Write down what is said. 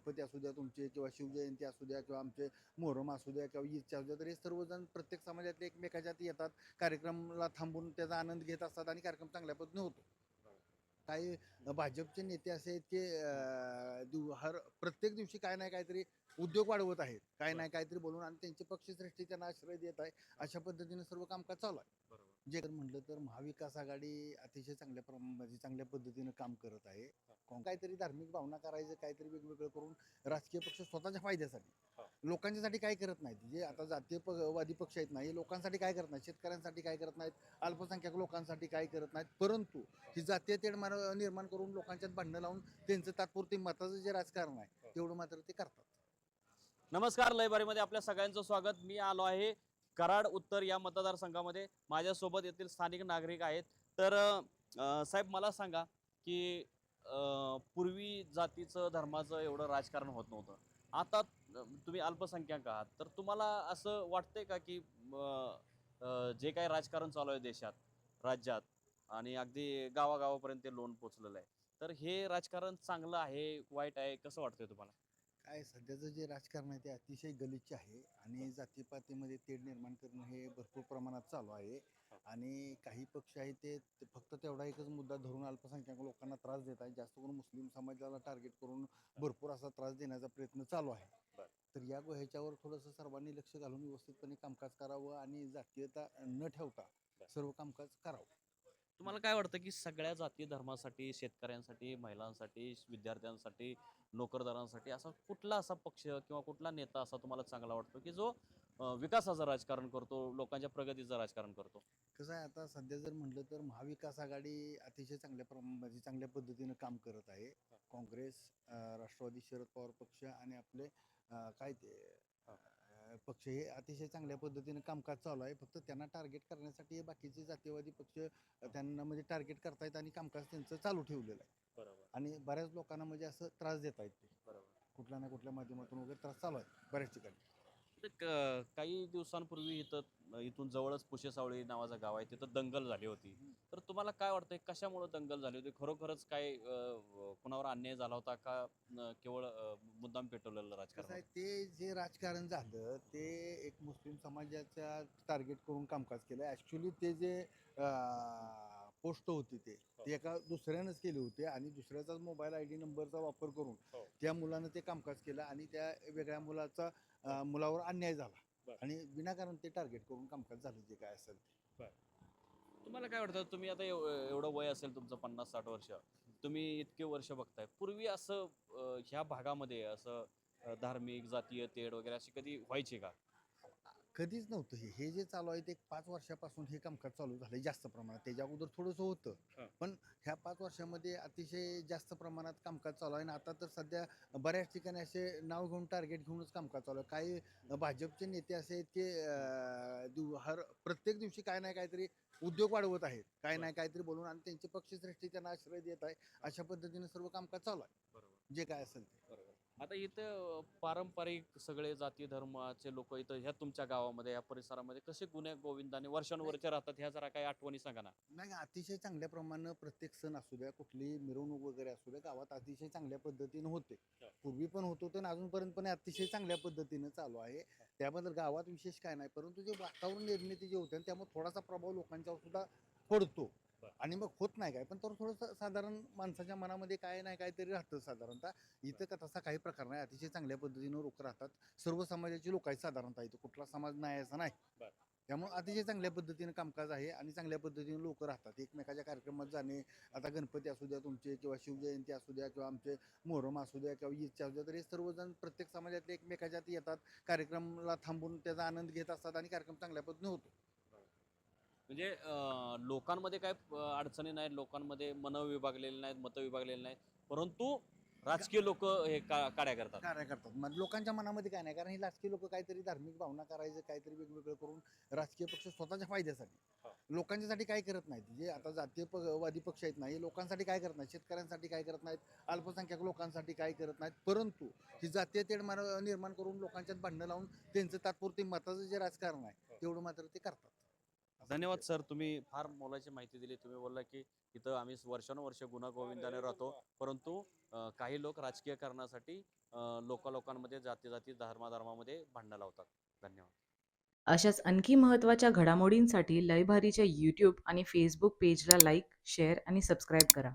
गणपती असू द्या तुमचे किंवा शिवजयंती असू द्या किंवा आमचे मोहरम असू द्या किंवा ईदचे असू द्या तर हे सर्वजण प्रत्येक समाजातले एकमेकाच्या हाती येतात. कार्यक्रमाला थांबून त्याचा आनंद घेत असतात आणि कार्यक्रम चांगल्या पद्धतीने होतो. काही भाजपचे नेते असे आहेत की दिव- हर प्रत्येक दिवशी काय नाही काहीतरी उद्योग वाढवत आहेत. काय नाही काहीतरी बोलून आणि त्यांची पक्षश्रेष्ठी त्यांना आश्रय देत आहे. अशा पद्धतीने सर्व कामकाज चालू आहे. जे म्हटलं तर महाविकास आघाडी अतिशय चांगल्या प्रमाणात म्हणजे चांगल्या पद्धतीनं काम करत आहे. काहीतरी धार्मिक भावना करायचं काहीतरी वेगवेगळं करून राजकीय पक्ष स्वतःच्या फायद्यासाठी. लोकांच्यासाठी काय करत नाहीत. जे आता जातीय वादी पक्ष आहेत ना हे लोकांसाठी काय करत नाहीत. शेतकऱ्यांसाठी काय करत नाहीत. अल्पसंख्याक लोकांसाठी काय करत नाहीत. परंतु ही जातीय तेढ मार- निर्माण करून लोकांच्यात भांडणं लावून त्यांचं तात्पुरती मताचं जे राजकारण आहे तेवढं मात्र ते करतात. नमस्कार लयबारीमध्ये आपल्या सगळ्यांचं स्वागत. मी आलो आहे कराड उत्तर या मतदारसंघामध्ये माझ्यासोबत येथील स्थानिक नागरिक आहेत. तर साहेब मला सांगा की अं, पूर्वी जातीचं धर्माचं एवढं राजकारण होत नव्हतं. आता तुम्ही अल्पसंख्याक आहात. तर तुम्हाला असं वाटतंय का की जे काही राजकारण चालू आहे देशात राज्यात आणि अगदी गावागावापर्यंत ते लोन पोचलेलं आहे. तर हे राजकारण चांगलं आहे वाईट आहे कसं वाटतंय तुम्हाला? काय सध्याचं जे राजकारण आहे ते अतिशय गलिच्छ आहे आणि जातीपातीमध्ये तेढ निर्माण करणं हे भरपूर प्रमाणात चालू आहे. आणि काही पक्ष आहेत ते ते फक्त तेवढा एकच मुद्दा धरून अल्पसंख्याक लोकांना त्रास देत आहेत. जास्त करून मुस्लिम समाजाला टार्गेट करून भरपूर असा त्रास देण्याचा प्रयत्न चालू आहे. तर या ह्याच्यावर थोडंसं सर्वांनी लक्ष घालून व्यवस्थितपणे कामकाज करावं आणि जातीयता न ठेवता. सर्व कामकाज करावं. तुम्हाला काय वाटतं की सगळ्या जाती धर्मासाठी शेतकऱ्यांसाठी महिलांसाठी विद्यार्थ्यांसाठी नोकरदारांसाठी असा कुठला असा पक्ष किंवा कुठला नेता असा तुम्हाला चांगला वाटतो की जो विकासाचं राजकारण करतो लोकांच्या प्रगतीचं राजकारण करतो? कसं आहे आता सध्या जर म्हटलं तर महाविकास आघाडी अतिशय चांगल्या प्रम म्हणजे चांगल्या पद्धतीनं काम करत आहे. काँग्रेस राष्ट्रवादी शरद पवार पक्ष आणि आपले काय ते पक्ष हे अतिशय चांगल्या पद्धतीनं कामकाज चालू आहे. फक्त त्यांना टार्गेट करण्यासाठी हे बाकीचे जातीयवादी पक्ष त्यांना म्हणजे टार्गेट करतायत आणि कामकाज त्यांचं चालू ठेवलेलं आहे. बरोबर. आणि बऱ्याच लोकांना म्हणजे असं त्रास देत आहेत ते. बरोबर. कुठल्या ना कुठल्या माध्यमातून वगैरे त्रास चालू आहे बऱ्याच ठिकाणी. काही दिवसांपूर्वी इथं इथून जवळच पुशेसावळी नावाचं गाव आहे तिथं दंगल झाली होती. तर तुम्हाला काय वाटतंय कशामुळे दंगल झाली होती? खरोखरच काय अं, कुणावर अन्याय झाला होता का अं, केवळ अं, मुद्दाम पेटवलेलं कसं राजकारण आहे ते जे राजकारण झालं ते एक मुस्लिम समाजाच्या टार्गेट करून कामकाज केलं. ॲक्च्युली ते जे पोस्ट होती ते. ते एका दुसऱ्यानंच केले होते आणि दुसऱ्याचाच मोबाईल आय डी नंबरचा वापर करून हो. त्या मुलानं ते कामकाज केलं आणि त्या वेगळ्या मुलाचा मुलावर अन्याय झाला. आणि विनाकारण ते टार्गेट करून कामकाज झालं जे काय असेल ते. तुम्हाला काय वाटतं? तुम्ही आता एव- एवढं वय असेल तुमचं पन्नास साठ वर्ष तुम्ही इतके वर्ष बघताय. पूर्वी असं ह्या भागामध्ये असं धार्मिक जातीय तेढ वगैरे अशी कधी व्हायची का? कधीच नव्हतं हे. हे जे चालू आहे ते एक पाच वर्षापासून हे कामकाज चालू झालं जास्त प्रमाणात. त्याच्या अगोदर थोडंसं. होतं. पण ह्या पाच वर्षामध्ये अतिशय जास्त प्रमाणात कामकाज चालू आहे आणि आता तर सध्या बऱ्याच ठिकाणी असे नाव घेऊन टार्गेट घेऊनच कामकाज चालू आहे. काही भाजपचे नेते असे आहेत की दिव- हर प्रत्येक दिवशी काय नाही काहीतरी उद्योग वाढवत आहेत. काय नाही काहीतरी बोलून आणि त्यांची पक्षश्रेष्ठी त्यांना आश्रय देत आहे. अशा पद्धतीने सर्व कामकाज चालू आहे. बरोबर. जे काय असेल ते. बरोबर. आता इथं पारंपरिक सगळे जाती धर्माचे लोक इथं ह्या तुमच्या गावामध्ये या परिसरामध्ये कसे गुन्हे गोविंदाने वर्षानुवर्षे राहतात ह्या जरा काही आठवणी सांगा ना. नाही अतिशय चांगल्या प्रमाणात प्रत्येक सण असू द्या कुठली मिरवणूक वगैरे असू द्या गावात अतिशय चांगल्या पद्धतीनं होते. हा. पूर्वी पण होत होते आणि अजूनपर्यंत पण हे अतिशय चांगल्या पद्धतीनं चालू आहे. त्याबद्दल गावात विशेष काय नाही परंतु जे वातावरण निर्मिती जे होते त्यामुळे थोडासा प्रभाव लोकांच्यावर सुद्धा पडतो. आणि मग होत नाही काय? पण तर थोडंसं साधारण माणसाच्या मनामध्ये काय नाही काहीतरी राहतं साधारणतः. इथं का तसा काही प्रकार नाही. अतिशय चांगल्या पद्धतीनं लोक राहतात. सर्व समाजाची लोक आहेत साधारणतः इथं. कुठला समाज नाही असं नाही. त्यामुळे अतिशय चांगल्या पद्धतीनं कामकाज आहे आणि चांगल्या पद्धतीने लोक राहतात. एकमेकाच्या कार्यक्रमात जाणे आता गणपती असू द्या तुमचे किंवा शिवजयंती असू द्या किंवा आमचे मोहरम असू द्या किंवा ईदचे असू द्या तर हे सर्वजण प्रत्येक समाजातले एकमेकाच्या हाती येतात. कार्यक्रमाला थांबून त्याचा आनंद घेत असतात आणि कार्यक्रम चांगल्या पद्धतीने होतो. म्हणजे लोकांमध्ये काय अडचणी नाहीत लोकांमध्ये मनं विभागलेली नाहीत मतं विभागलेली नाहीत परंतु राजकीय लोक हे का काड्या करतात. कार्य करतात. मग लोकांच्या मनामध्ये काय नाही कारण ही राजकीय लोक काहीतरी धार्मिक भावना करायचं काहीतरी वेगवेगळं करून राजकीय पक्ष स्वतःच्या हा. फायद्यासाठी लोकांच्यासाठी काय करत नाहीत. जे आता जातीय प वादी पक्ष आहेत ना हे लोकांसाठी काय करत नाहीत शेतकऱ्यांसाठी काय करत नाहीत अल्पसंख्याक लोकांसाठी काय करत नाहीत परंतु ही जातीय तेढ निर्माण करून लोकांच्यात भांडणं लावून त्यांचं तात्पुरती मताचं जे राजकारण आहे तेवढं मात्र ते करतात. धन्यवाद सर. तुम्ही फार मोलाची माहिती दिली. तुम्ही बोलला की इथं आम्ही वर्षानुवर्ष गुणागोविंदाने राहतो. परंतु अं, काही लोक राजकीय कारणासाठी लोक लोकांमध्ये जाती जाती धर्माधर्मामध्ये भांडणं लावतात. धन्यवाद. अशाच आणखी महत्त्वाच्या घडामोडींसाठी लयभारीच्या यूट्यूब आणि फेसबुक पेजला लाईक शेअर आणि सबस्क्राईब करा.